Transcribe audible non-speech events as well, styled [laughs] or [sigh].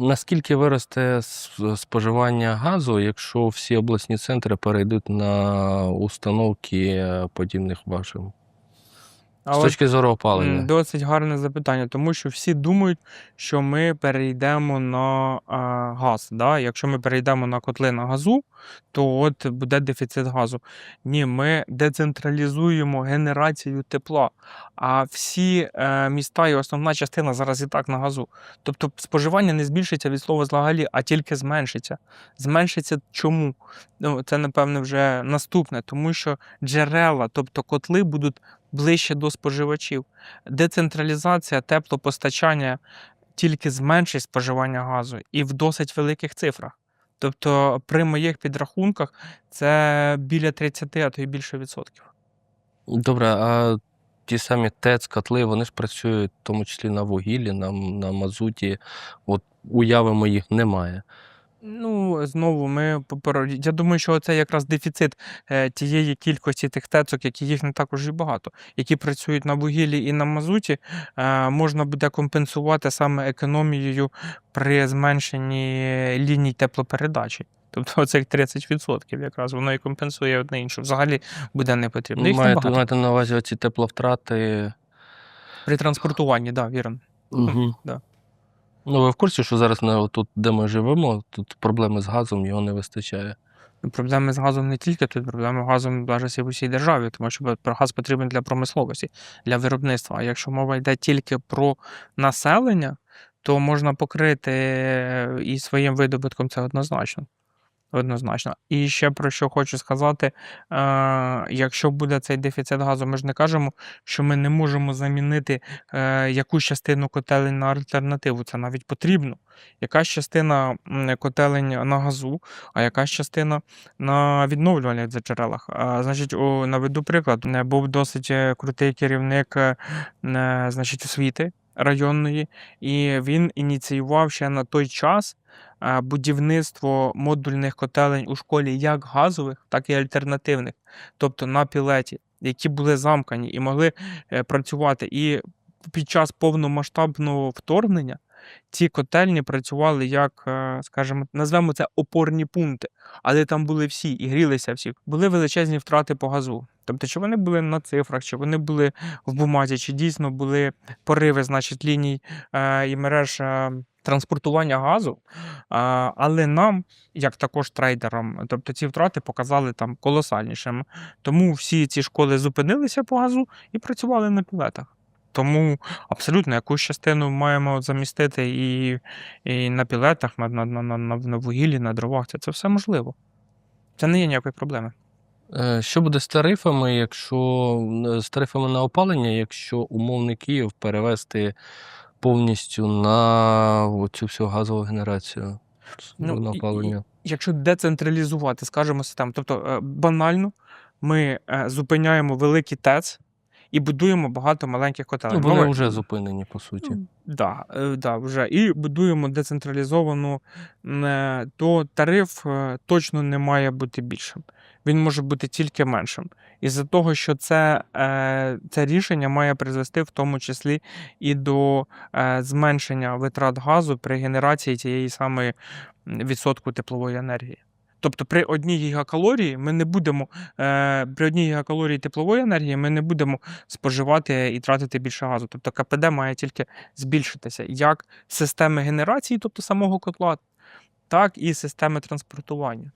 Наскільки виросте споживання газу, якщо всі обласні центри перейдуть на установки е, подібних вашим? А З точки зору опалення. Досить гарне запитання, тому що всі думають, що ми перейдемо на а, газ. Да? Якщо ми перейдемо на котли на газу, то от буде дефіцит газу. Ні, ми децентралізуємо генерацію тепла. А всі е, міста і основна частина зараз і так на газу. Тобто споживання не збільшиться від слова взагалі, а тільки зменшиться. Зменшиться чому? Ну, це, напевне, вже наступне, тому що джерела, тобто котли, будуть ближче до споживачів. Децентралізація теплопостачання тільки зменшить споживання газу і в досить великих цифрах. Тобто, при моїх підрахунках це біля 30, а то й більше відсотків. Добре, а ті самі ТЕЦ, котли, вони ж працюють в тому числі на вугіллі, на, на мазуті. От уявимо, їх немає. Ну, знову ми Я думаю, що це якраз дефіцит е, тієї кількості тих тецок, які їх не також і багато, які працюють на вугіллі і на мазуті, е, можна буде компенсувати саме економією при зменшенні ліній теплопередачі. Тобто оцих 30% якраз воно і компенсує одне інше. Взагалі буде не потрібно. Їх Маєте, маєте на увазі оці тепловтрати. При транспортуванні, так, да, вірно. Угу. [laughs] да. Ну, ви в курсі, що зараз на, тут, де ми живемо, тут проблеми з газом, його не вистачає. Ну, Проблеми з газом не тільки тут, проблеми з газом навіть і в усій державі, тому що газ потрібен для промисловості, для виробництва. А якщо мова йде тільки про населення, то можна покрити е, і своїм видобутком це однозначно. Однозначно. І ще про що хочу сказати: е, якщо буде цей дефіцит газу, ми ж не кажемо, що ми не можемо замінити е, якусь частину котелень на альтернативу. Це навіть потрібно. Якась частина котелень на газу, а якась частина на відновлювальних джерелах. А, значить, о, наведу приклад. Е, Був досить е, крутий керівник е, е, значить, освіти районної, і він ініціював ще на той час е, будівництво модульних котелень у школі як газових, так і альтернативних, тобто на пілеті, які були замкані і могли е, працювати. І під час повномасштабного вторгнення ці котельні працювали як, е, скажімо, назвемо це опорні пункти, але там були всі і грілися всі. Були величезні втрати по газу. Тобто, чи вони були на цифрах, чи вони були в бумазі, чи дійсно були пориви, значить, ліній е, і мереж транспортування газу. Але нам, як також трейдерам, тобто ці втрати показали там колосальнішими. Тому всі ці школи зупинилися по газу і працювали на пілетах. Тому абсолютно якусь частину маємо замістити і, і на пілетах, на, на, на, на, вугіллі, на дровах. Це, це все можливо. Це не є ніякої проблеми. Е, Що буде з тарифами, якщо е, з тарифами на опалення, якщо умовний Київ перевести повністю на цю всю газову генерацію Ну, опалення? Якщо децентралізувати, скажімо, там, тобто е, банально ми е, зупиняємо великий ТЕЦ і будуємо багато маленьких котелень. Ну, вони вже зупинені, по суті. Да, е, да, вже. І будуємо децентралізовану, е, то тариф е, точно не має бути більшим. Він може бути тільки меншим. Із-за того, що це, це рішення має призвести в тому числі і до зменшення витрат газу при генерації тієї самої відсотку теплової енергії. Тобто при одній гігакалорії ми не будемо е, при одній гігакалорії теплової енергії ми не будемо споживати і тратити більше газу. Тобто КПД має тільки збільшитися як системи генерації, тобто самого котла, так і системи транспортування.